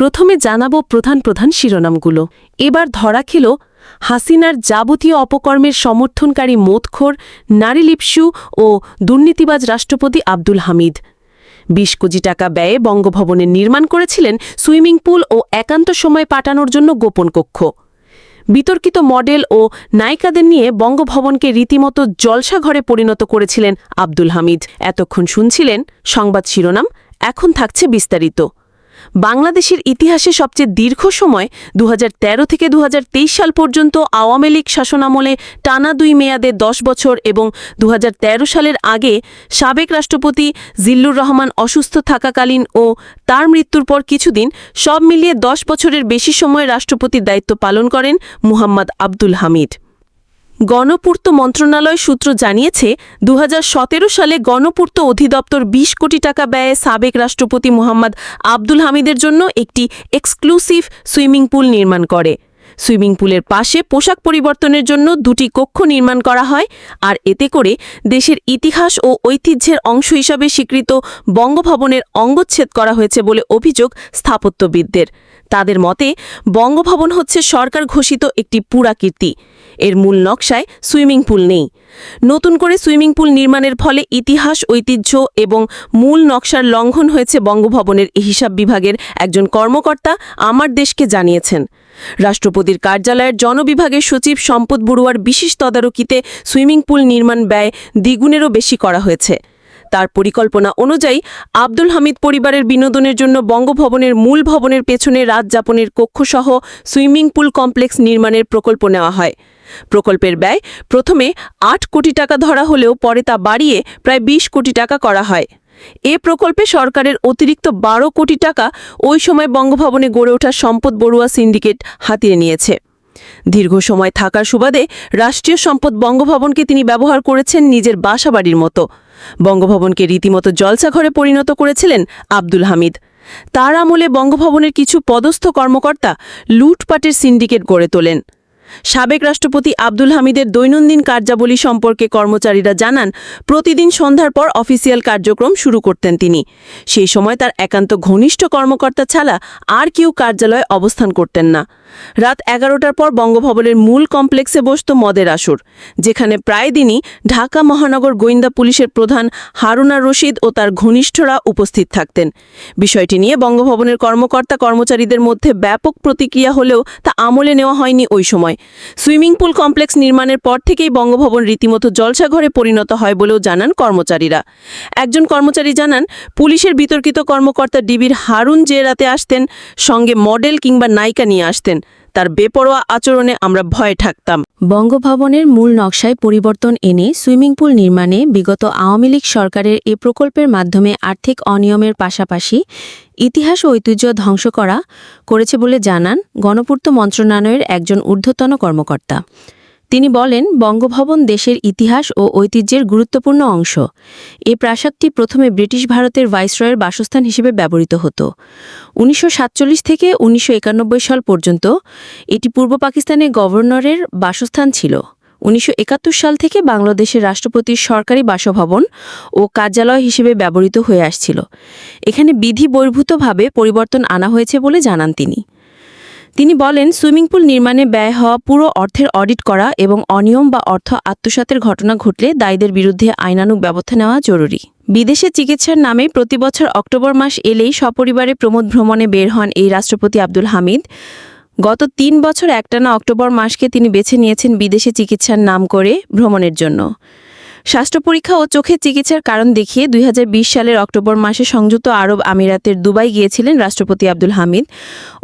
প্রথমে জানাব প্রধান প্রধান শিরোনামগুলো। এবার ধরা খেল হাসিনার যাবতীয় অপকর্মের সমর্থনকারী মোদখোর নারীলিপসু ও দুর্নীতিবাজ রাষ্ট্রপতি আব্দুল হামিদ। বিশ কোটি টাকা ব্যয়ে বঙ্গভবনের নির্মাণ করেছিলেন সুইমিং পুল ও একান্ত সময় পাঠানোর জন্য গোপন কক্ষ। বিতর্কিত মডেল ও নায়িকাদের নিয়ে বঙ্গভবনকে রীতিমতো জলসাঘরে পরিণত করেছিলেন আব্দুল হামিদ। এতক্ষণ শুনছিলেন সংবাদ শিরোনাম, এখন থাকছে বিস্তারিত। বাংলাদেশের ইতিহাসে সবচেয়ে দীর্ঘ সময় দুহাজার তেরো থেকে দুহাজার তেইশ সাল পর্যন্ত আওয়ামী লীগ শাসনামলে টানা দুই মেয়াদে দশ বছর এবং দু হাজার তেরো সালের আগে সাবেক রাষ্ট্রপতি জিল্লুর রহমান অসুস্থ থাকাকালীন ও তার মৃত্যুর পর কিছুদিন সব মিলিয়ে দশ বছরের বেশি সময় রাষ্ট্রপতির দায়িত্ব পালন করেন মুহাম্মদ আব্দুল হামিদ। গণপূর্ত মন্ত্রণালয় সূত্র জানিয়েছে দু হাজার সতেরো সালে গণপূর্ত অধিদপ্তর ২০ কোটি টাকা ব্যয়ে সাবেক রাষ্ট্রপতি মোহাম্মদ আব্দুল হামিদের জন্য একটি এক্সক্লুসিভ সুইমিং পুল নির্মাণ করে। সুইমিং পুলের পাশে পোশাক পরিবর্তনের জন্য দুটি কক্ষ নির্মাণ করা হয়, আর এতে করে দেশের ইতিহাস ও ঐতিহ্যের অংশ হিসাবে স্বীকৃত বঙ্গভবনের অঙ্গচ্ছেদ করা হয়েছে বলে অভিযোগ স্থাপত্যবিদদের। তাদের মতে, বঙ্গভবন হচ্ছে সরকার ঘোষিত একটি পুরাকীর্তি। এর মূল নকশায় সুইমিং পুল নেই। নতুন করে সুইমিং পুল নির্মাণের ফলে ইতিহাস, ঐতিহ্য এবং মূল নকশার লঙ্ঘন হয়েছে বঙ্গভবনের হিসাব বিভাগের একজন কর্মকর্তা আমার দেশকে জানিয়েছেন। রাষ্ট্রপতির কার্যালয়ের জনবিভাগের সচিব সম্পদ বড়ুয়ার বিশেষ তদারকিতে সুইমিং পুল নির্মাণ ব্যয় দ্বিগুণেরও বেশি করা হয়েছে। তার পরিকল্পনা অনুযায়ী আব্দুল হামিদ পরিবারের বিনোদনের জন্য বঙ্গভবনের মূল ভবনের পেছনে রাত যাপনের কক্ষসহ সুইমিং পুল কমপ্লেক্স নির্মাণের প্রকল্প নেওয়া হয়। প্রকল্পের ব্যয় প্রথমে আট কোটি টাকা ধরা হলেও পরে তা বাড়িয়ে প্রায় ২০ কোটি টাকা করা হয়। এ প্রকল্পে সরকারের অতিরিক্ত বারো কোটি টাকা ওই সময় বঙ্গভবনে গড়ে ওঠা সম্পদ বড়ুয়া সিন্ডিকেট হাতিয়ে নিয়েছে। দীর্ঘ সময় থাকার সুবাদে রাষ্ট্রীয় সম্পদ বঙ্গভবনকে তিনি ব্যবহার করেছেন নিজের বাসাবাড়ির মতো। বঙ্গভবনকে রীতিমতো জলসাঘরে পরিণত করেছিলেন আব্দুল হামিদ। তার আমলে বঙ্গভবনের কিছু পদস্থ কর্মকর্তা লুটপাটের সিন্ডিকেট গড়ে তোলেন। সাবেক রাষ্ট্রপতি আব্দুল হামিদের দৈনন্দিন কার্যাবলী সম্পর্কে কর্মচারীরা জানান, প্রতিদিন সন্ধ্যার পর অফিসিয়াল কার্যক্রম শুরু করতেন তিনি। সেই সময় তার একান্ত ঘনিষ্ঠ কর্মকর্তা ছাড়া আর কেউ কার্যালয়ে অবস্থান করতেন না। রাত এগারোটার পর বঙ্গভবনের মূল কমপ্লেক্সে বসত মদের আসর, যেখানে প্রায় দিনই ঢাকা মহানগর গোয়েন্দা পুলিশের প্রধান হারুনা রশিদ ও তার ঘনিষ্ঠরা উপস্থিত থাকতেন। বিষয়টি নিয়ে বঙ্গভবনের কর্মকর্তা কর্মচারীদের মধ্যে ব্যাপক প্রতিক্রিয়া হলেও তা আমলে নেওয়া হয়নি ওই সময়। সুইমিং পুল কমপ্লেক্স নির্মাণের পর থেকেই বঙ্গভবন রীতিমতো জলসাঘরে পরিণত হয় বলেও জানান কর্মচারীরা। একজন কর্মচারী জানান, পুলিশের বিতর্কিত কর্মকর্তা ডিবির হারুন যে রাতে আসতেন, সঙ্গে মডেল কিংবা নায়িকা নিয়ে আসতেন। তার বেপরোয়া আচরণে আমরা ভয়ে থাকতাম বঙ্গভবনের মূল নকশায় পরিবর্তন এনে সুইমিং পুল নির্মাণে বিগত আওয়ামী লীগ সরকারের এ প্রকল্পের মাধ্যমে আর্থিক অনিয়মের পাশাপাশি ইতিহাস ঐতিহ্য ধ্বংস করা করেছে বলে জানান গণপূর্ত মন্ত্রণালয়ের একজন ঊর্ধ্বতন কর্মকর্তা। তিনি বলেন, বঙ্গভবন দেশের ইতিহাস ও ঐতিহ্যের গুরুত্বপূর্ণ অংশ। এ প্রাসাদটি প্রথমে ব্রিটিশ ভারতের ভাইসরয়ের বাসস্থান হিসেবে ব্যবহৃত হতো। উনিশশো সাতচল্লিশ থেকে উনিশশো একানব্বই সাল পর্যন্ত এটি পূর্ব পাকিস্তানের গভর্নরের বাসস্থান ছিল। উনিশশো একাত্তর সাল থেকে বাংলাদেশের রাষ্ট্রপতির সরকারি বাসভবন ও কার্যালয় হিসেবে ব্যবহৃত হয়ে আসছিল। এখানে বিধি বহির্ভূতভাবে পরিবর্তন আনা হয়েছে বলে জানান তিনি। তিনি বলেন, সুইমিং পুল নির্মাণে ব্যয় হওয়া পুরো অর্থের অডিট করা এবং অনিয়ম বা অর্থ আত্মসাতের ঘটনা ঘটলে দায়ীদের বিরুদ্ধে আইনানুগ ব্যবস্থা নেওয়া জরুরি। বিদেশে চিকিৎসার নামে প্রতিবছর অক্টোবর মাস এলেই সপরিবারে প্রমোদ ভ্রমণে বের হন এই রাষ্ট্রপতি আব্দুল হামিদ। গত তিন বছর একটানা অক্টোবর মাসকে তিনি বেছে নিয়েছেন বিদেশে চিকিৎসার নাম করে ভ্রমণের জন্য। স্বাস্থ্য পরীক্ষা ও চোখের চিকিৎসার কারণ দেখিয়ে দুই হাজার বিশ সালের অক্টোবর মাসে সংযুক্ত আরব আমিরাতের দুবাই গিয়েছিলেন রাষ্ট্রপতি আব্দুল হামিদ।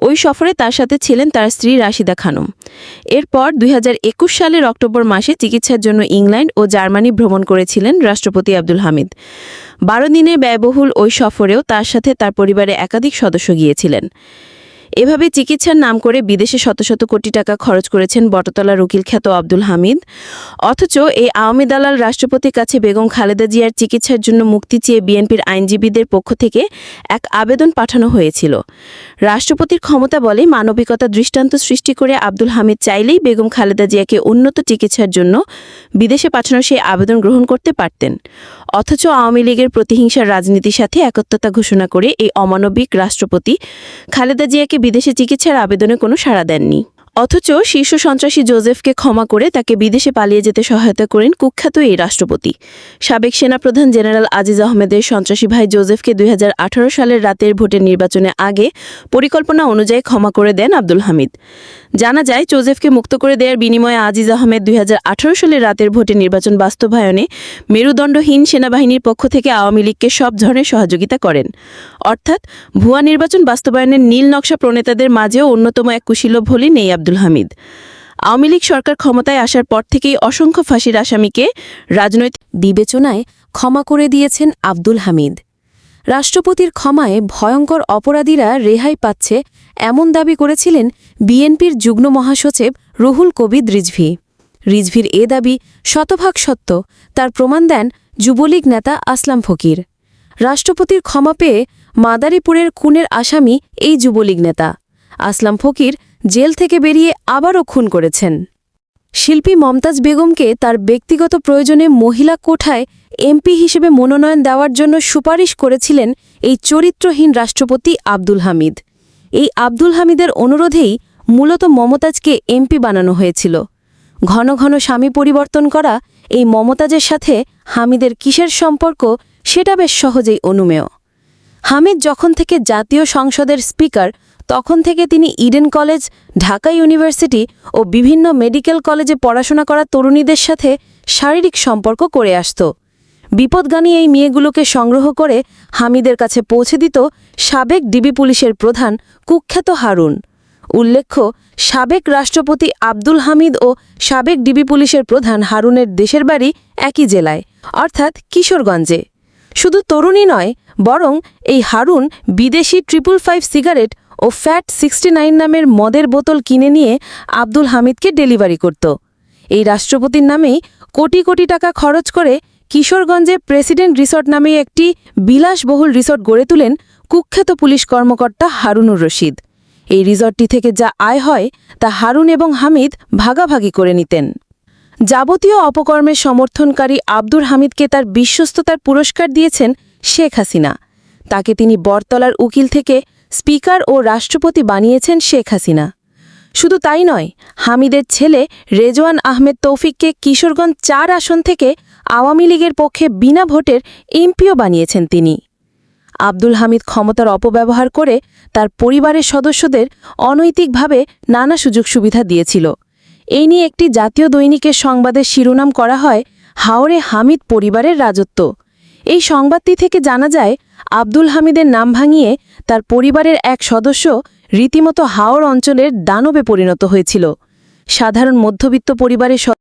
ওই সফরে তার সাথে ছিলেন তার স্ত্রী রাশিদা খানম। এরপর দুই হাজার একুশ সালের অক্টোবর মাসে চিকিৎসার জন্য ইংল্যান্ড ও জার্মানি ভ্রমণ করেছিলেন রাষ্ট্রপতি আব্দুল হামিদ। বারো দিনের ব্যয়বহুল ওই সফরেও তার সাথে তার পরিবারে একাধিক সদস্য গিয়েছিলেন। এভাবে চিকিৎসার নাম করে বিদেশে শত শত কোটি টাকা খরচ করেছেন বটতলার উকিল খ্যাত আব্দুল হামিদ। অথচ এই আওয়ামী দালাল রাষ্ট্রপতির কাছে বেগম খালেদা জিয়ার চিকিৎসার জন্য মুক্তি চেয়ে বিএনপির আইনজীবীদের পক্ষ থেকে এক আবেদন পাঠানো হয়েছিল। রাষ্ট্রপতির ক্ষমতা বলে মানবিকতা দৃষ্টান্ত সৃষ্টি করে আব্দুল হামিদ চাইলেই বেগম খালেদা জিয়াকে উন্নত চিকিৎসার জন্য বিদেশে পাঠানোর সেই আবেদন গ্রহণ করতে পারতেন। অথচ আওয়ামী লীগের প্রতিহিংসার রাজনীতির সাথে একত্রতা ঘোষণা করে এই অমানবিক রাষ্ট্রপতি খালেদা জিয়াকে বিদেশে চিকিৎসার আবেদনে কোনো সাড়া দেননি। অথচ শীর্ষ সন্ত্রাসী জোজেফকে ক্ষমা করে তাকে বিদেশে পালিয়ে যেতে সহায়তা করেন কুখ্যাত এই রাষ্ট্রপতি। সাবেক সেনাপ্রধান জেনারেল আজিজ আহমেদের সন্ত্রাসী ভাই জোজেফকে দুই হাজার আঠারো সালের রাতের ভোটের নির্বাচনে আগে পরিকল্পনা অনুযায়ী ক্ষমা করে দেন আব্দুল হামিদ। জানা যায় জোজেফকে মুক্ত করে দেওয়ার বিনিময়ে আজিজ আহমেদ দুই হাজার আঠারো সালের রাতের ভোটে নির্বাচন বাস্তবায়নে মেরুদণ্ডহীন সেনাবাহিনীর পক্ষ থেকে আওয়ামী লীগকে সব ধরনের সহযোগিতা করেন। অর্থাৎ, ভুয়া নির্বাচন বাস্তবায়নের নীল নকশা প্রণেতাদের মাঝেও অন্যতম এক কুশীলভ হলেন এই আব্দুল হামিদ। আওয়ামী লীগ সরকার ক্ষমতায় আসার পর থেকেই অসংখ্য ফাঁসির আসামিকে রাজনৈতিক বিবেচনায় ক্ষমা করে দিয়েছেন আব্দুল হামিদ। রাষ্ট্রপতির ক্ষমায় ভয়ঙ্কর অপরাধীরা রেহাই পাচ্ছে এমন দাবি করেছিলেন বিএনপির যুগ্ম মহাসচিব রুহুল কবির রিজভি। রিজভির এ দাবি শতভাগ সত্য। তার প্রমাণ দেন যুবলীগ নেতা আসলাম ফকির। রাষ্ট্রপতির ক্ষমা পেয়ে মাদারীপুরের খুনের আসামি এই যুবলীগ নেতা। আসলাম ফকির জেল থেকে বেরিয়ে আবারও খুন করেছেন। শিল্পী মমতাজ বেগমকে তার ব্যক্তিগত প্রয়োজনে মহিলা কোঠায় এমপি হিসেবে মনোনয়ন দেওয়ার জন্য সুপারিশ করেছিলেন এই চরিত্রহীন রাষ্ট্রপতি আব্দুল হামিদ। এই আব্দুল হামিদের অনুরোধেই মূলত মমতাজকে এমপি বানানো হয়েছিল। ঘন ঘন স্বামী পরিবর্তন করা এই মমতাজের সাথে হামিদের কিসের সম্পর্ক সেটা বেশ সহজেই অনুমেয়। হামিদ যখন থেকে জাতীয় সংসদের স্পিকার, তখন থেকে তিনি ইডেন কলেজ, ঢাকা ইউনিভার্সিটি ও বিভিন্ন মেডিকেল কলেজে পড়াশোনা করা তরুণীদের সাথে শারীরিক সম্পর্ক করে আসত। বিপদগামী এই মেয়েগুলোকে সংগ্রহ করে হামিদের কাছে পৌঁছে দিত সাবেক ডিবি পুলিশের প্রধান কুখ্যাত হারুন। উল্লেখ্য, সাবেক রাষ্ট্রপতি আব্দুল হামিদ ও সাবেক ডিবি পুলিশের প্রধান হারুনের দেশের বাড়ি একই জেলায়, অর্থাৎ কিশোরগঞ্জে। শুধু তরুণী নয়, বরং এই হারুন বিদেশি ট্রিপল ফাইভ সিগারেট ও ফ্যাট সিক্সটি নাইন নামের মদের বোতল কিনে নিয়ে আব্দুল হামিদকে ডেলিভারি করত। এই রাষ্ট্রপতির নামেই কোটি কোটি টাকা খরচ করে কিশোরগঞ্জে প্রেসিডেন্ট রিসর্ট নামে একটি বিলাসবহুল রিসর্ট গড়ে তুলেন কুখ্যাত পুলিশ কর্মকর্তা হারুনুর রশিদ। এই রিসর্টটি থেকে যা আয় হয়, তা হারুন এবং হামিদ ভাগাভাগি করে নিতেন। যাবতীয় অপকর্মের সমর্থনকারী আব্দুল হামিদকে তার বিশ্বস্ততার পুরস্কার দিয়েছেন শেখ হাসিনা। তাকে তিনি বরতলার উকিল থেকে স্পিকার ও রাষ্ট্রপতি বানিয়েছেন শেখ হাসিনা। শুধু তাই নয়, হামিদের ছেলে রেজওয়ান আহমেদ তৌফিককে কিশোরগঞ্জ চার আসন থেকে আওয়ামী লীগের পক্ষে বিনা ভোটের এমপিও বানিয়েছেন তিনি। আব্দুল হামিদ ক্ষমতার অপব্যবহার করে তার পরিবারের সদস্যদের অনৈতিকভাবে নানা সুযোগ সুবিধা দিয়েছিল। এই নিয়ে একটি জাতীয় দৈনিকের সংবাদের শিরোনাম করা হয় হাওরে হামিদ পরিবারের রাজত্ব। এই সংবাদটি থেকে জানা যায়, আব্দুল হামিদের নাম ভাঙিয়ে তার পরিবারের এক সদস্য রীতিমতো হাওর অঞ্চলের দানবে পরিণত হয়েছিল। সাধারণ মধ্যবিত্ত পরিবারের